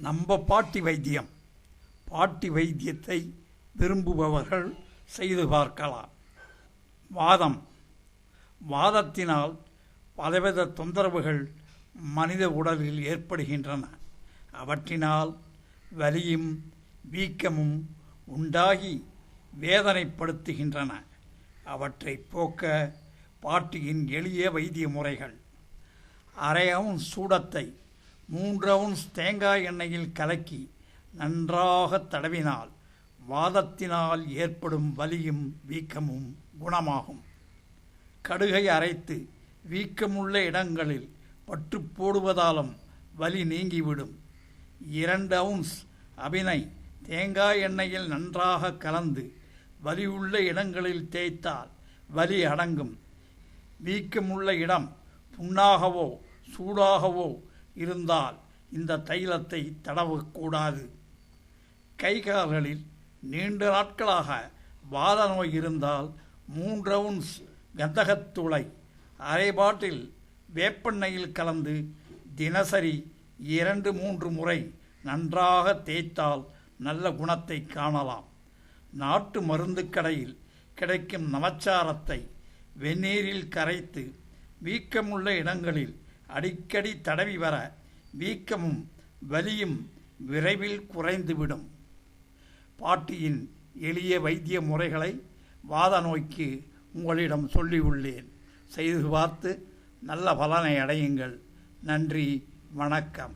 நம்ம பாட்டி வைத்தியம். பாட்டி வைத்தியத்தை விரும்புபவர்கள் செய்து பார்க்கலாம். வாதம். வாதத்தினால் பலவித தொந்தரவுகள் மனித உடலில் ஏற்படுகின்றன. அவற்றினால் வலியும் வீக்கமும் உண்டாகி வேதனைப்படுத்துகின்றன. அவற்றை போக்க பாட்டியின் எளிய வைத்திய முறைகள். அரையவும் சூடத்தை மூன்று அவுன்ஸ் தேங்காய் எண்ணெயில் கலக்கி நன்றாக தடவினால் வாதத்தினால் ஏற்படும் வலியும் வீக்கமும் குணமாகும். கடுகை அரைத்து வீக்கமுள்ள இடங்களில் பற்று போடுவதாலும் வலி நீங்கிவிடும். இரண்டு அவுன்ஸ் அபினை தேங்காய் எண்ணெயில் நன்றாக கலந்து வலியுள்ள இடங்களில் தேய்த்தால் வலி அடங்கும். வீக்கமுள்ள இடம் புண்ணாகவோ சூடாகவோ இருந்தால் இந்த தைலத்தை தடவக்கூடாது. கை கால்களில் நீண்ட நாட்களாக வாத நோய் இருந்தால் மூன்று அவுன்ஸ் கந்தகத்தூளை அரை பாட்டில் வேப்பெண்ணெயில் கலந்து தினசரி இரண்டு மூன்று முறை நன்றாக தேய்த்தால் நல்ல குணத்தை காணலாம். நாட்டு மருந்து கடையில் கிடைக்கும் நவச்சாரத்தை வெந்நீரில் கரைத்து வீக்கமுள்ள இடங்களில் அடிக்கடி தடவி வர வீக்கமும் வலியும் விரைவில் குறைந்துவிடும். பாட்டியின் எளிய வைத்திய முறைகளை வாத நோய்க்கு உங்களிடம் சொல்லியுள்ளேன். செய்து பார்த்து நல்ல பலனை அடையுங்கள். நன்றி வணக்கம்.